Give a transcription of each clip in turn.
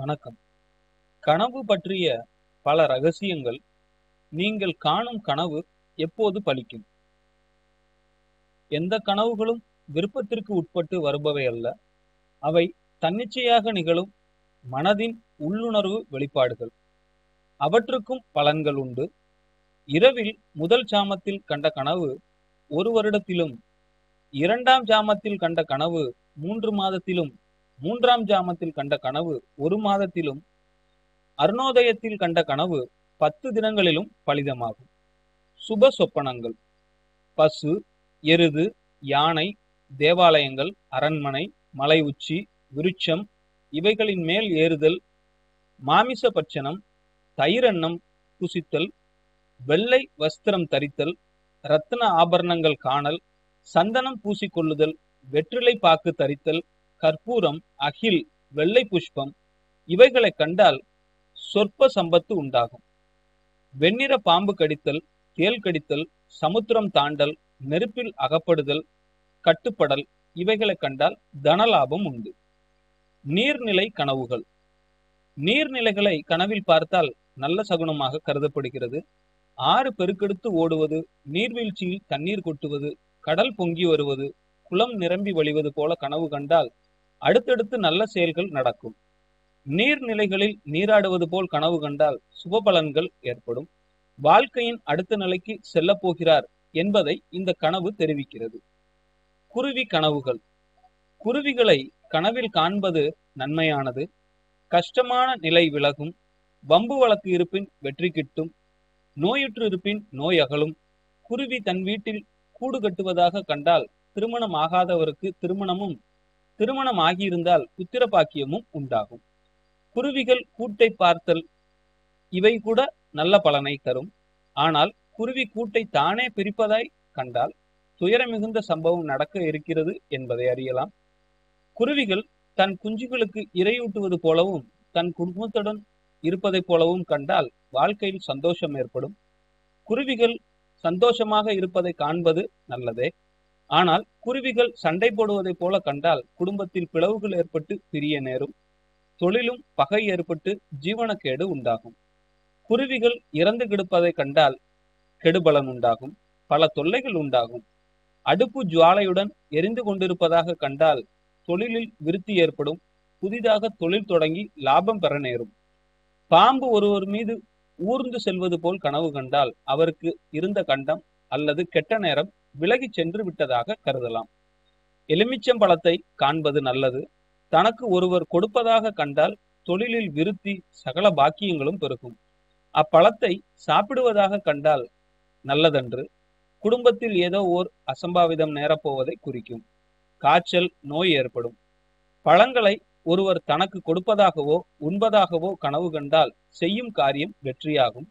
வணக்கம். கனவு பற்றிய பல ரகசியங்கள் நீங்கள் காணும் கனவு எப்போது பலிக்கும்? எந்த கனவுகளும் விருப்பத்திற்கு உட்பட்டு வருபவை அல்ல. அவை தன்னிச்சையாக நிகழும் மனதின் உள்ளுணர்வு வெளிப்பாடுகள். அவற்றுக்கும் பலன்கள் உண்டு. இரவில் முதல் சாமத்தில் கண்ட கனவு ஒரு வருடத்திலும் இரண்டாம் ஜாமத்தில் கண்ட கனவு மூன்று மாதத்திலும் மூன்றாம் ஜாமத்தில் கண்ட கனவு ஒரு மாதத்திலும் அருணோதயத்தில் கண்ட கனவு பத்து தினங்களிலும் பலிதமாகும். சுப சொப்பனங்கள் பசு எருது யானை தேவாலயங்கள் அரண்மனை மலை உச்சி விருட்சம் இவைகளின் மேல் ஏறுதல் மாமிச பட்சணம் தயிரெண்ணம் புசித்தல் வெள்ளை வஸ்திரம் தரித்தல் ரத்ன ஆபரணங்கள் காணல் சந்தனம் பூசிக்கொள்ளுதல் வெற்றிலை பாக்கு தரித்தல் கற்பூரம் அகில் வெள்ளை புஷ்பம் இவைகளை கண்டால் சொற்ப சம்பத்து உண்டாகும். வெண்ணிற பாம்பு கடித்தல் தேல் கடித்தல் சமுத்திரம் தாண்டல் நெருப்பில் அகப்படுதல் கட்டுப்படல் இவைகளை கண்டால் தனலாபம் உண்டு. நீர்நிலை கனவுகள். நீர்நிலைகளை கனவில் பார்த்தால் நல்ல சகுனமாக கருதப்படுகிறது. ஆறு பெருக்கெடுத்து ஓடுவது நீர்வீழ்ச்சியில் தண்ணீர் கொட்டுவது கடல் பொங்கி வருவது குளம் நிரம்பி வழிவது போல கனவு கண்டால் அடுத்தடுத்து நல்ல செயல்கள் நடக்கும். நீர்நிலைகளில் நீராடுவது போல் கனவு கண்டால் சுப பலன்கள் ஏற்படும். வாழ்க்கையின் அடுத்த நிலைக்கு செல்ல போகிறார் என்பதை இந்த கனவு தெரிவிக்கிறது. குருவி கனவுகள். குருவிகளை கனவில் காண்பது நன்மையானது. கஷ்டமான நிலை விலகும். வம்பு வழக்கு இருப்பின் வெற்றி கிட்டும். நோயுற்று இருப்பின் நோய் அகலும். குருவி தன் வீட்டில் கூடு கட்டுவதாக கண்டால் திருமணம் ஆகாதவருக்கு திருமணமும் திருமணம் ஆகியிருந்தால் புத்திர பாக்கியமும் உண்டாகும். குருவிகள் கூட்டை பார்த்தல் இவை கூட நல்ல பலனை தரும். ஆனால் குருவி கூட்டை தானே பிரிப்பதாய் கண்டால் துயர மிகுந்த சம்பவம் நடக்க இருக்கிறது என்பதை அறியலாம். குருவிகள் தன் குஞ்சுகளுக்கு இரையூட்டுவது போலவும் தன் குடும்பத்துடன் இருப்பதைப் போலவும் கண்டால் வாழ்க்கையில் சந்தோஷம் ஏற்படும். குருவிகள் சந்தோஷமாக இருப்பதை காண்பது நல்லதே. ஆனால் குருவிகள் சண்டை போடுவதைப் போல கண்டால் குடும்பத்தில் பிளவுகள் ஏற்பட்டு பிரிய நேரும் தொழிலும் பகை ஏற்பட்டு ஜீவனக்கேடு உண்டாகும். குருவிகள் இறந்து கிடப்பதை கண்டால் கெடுபலன் உண்டாகும் பல தொல்லைகள் உண்டாகும். அடுப்பு ஜுவாலையுடன் எரிந்து கொண்டிருப்பதாக கண்டால் தொழிலில் விருத்தி ஏற்படும் புதிதாக தொழில் தொடங்கி லாபம் பெற நேரும். பாம்பு ஒருவர் மீது ஊர்ந்து செல்வது போல் கனவு கண்டால் அவருக்கு இருந்த கண்டம் அல்லது கெட்ட நேரம் விலகி சென்று விட்டதாக கருதலாம். எலுமிச்சம்பழத்தை காண்பது நல்லது. தனக்கு ஒருவர் கொடுப்பதாக கண்டால் தொழிலில் விருத்தி சகல பாக்கியங்களும் பெருகும். அப்பழத்தை சாப்பிடுவதாக கண்டால் நல்லதன்று. குடும்பத்தில் ஏதோ ஓர் அசம்பாவிதம் நேரப்போவதை குறிக்கும். காய்ச்சல் நோய் ஏற்படும். பழங்களை ஒருவர் தனக்கு கொடுப்பதாகவோ உண்பதாகவோ கனவு கண்டால் செய்யும் காரியம் வெற்றியாகும்.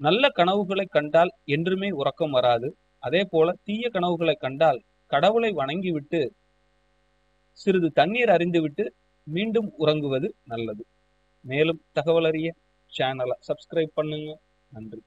நல்ல கனவுகளை கண்டால் என்றுமே உறக்கம் வராது. அதே போல தீய கனவுகளை கண்டால் கடவுளை வணங்கிவிட்டு சிறிது தண்ணீர் அறிந்துவிட்டு மீண்டும் உறங்குவது நல்லது. மேலும் தகவல் அறிய சேனலை சப்ஸ்கிரைப் பண்ணுங்க. நன்றி.